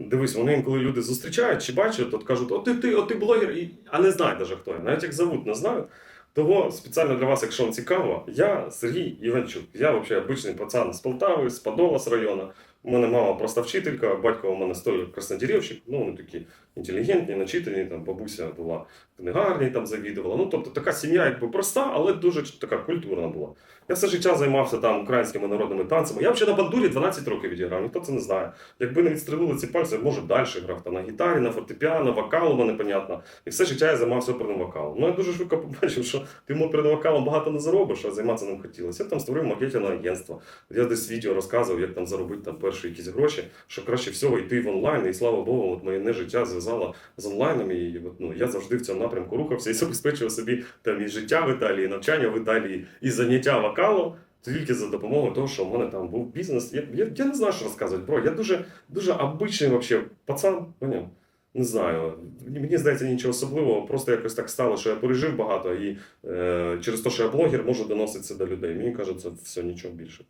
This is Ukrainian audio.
Дивись, вони інколи люди зустрічають чи бачать, от кажуть, о ти, ти, о ти блогер, і... а не знають навіть хто я. Навіть як зовут, не знають. Того спеціально для вас, якщо вам цікаво, я Сергій Іванчук. Я взагалі обичний пацан з Полтави, з Подола з району. У мене мама просто вчителька, батько у мене стоїть краснодерівщик, ну вони такі інтелігентні, начитані, там бабуся була книгарні, там завідувала. Ну тобто така сім'я якби проста, але дуже така культурна була. Я все життя займався там українськими народними танцями. Я взагалі на бандурі 12 років відіграв, ніхто це не знає. Якби не відстрелили ці пальці, я, може далі грав там на гітарі, на фортепіано, вокал у мене понятно. І все життя я займався оперним вокалом. Ну я дуже швидко побачив, що ти оперним вокалом багато не заробиш, а займатися ним хотілося. Я там створив маркетингове агентство. Я десь відео розказував, як там заробити там перші якісь гроші, що краще всього йти в онлайн. І слава Богу, от моє життя зв'язало з онлайном. І от, ну, я завжди в цьому напрямку рухався і забезпечував собі там і життя в Італії, і навчання в Італії, і заняття вокалом. Тільки за допомогою того, що в мене там був бізнес. Я, я, я не знаю, що розказувати, бро. Я дуже, дуже обичний вообще пацан, поняв? Не знаю. Мені здається, нічого особливого. Просто якось так стало, що я пережив багато і е, через те, що я блогер, можу доносити це до людей. Мені кажеться, все нічого більше.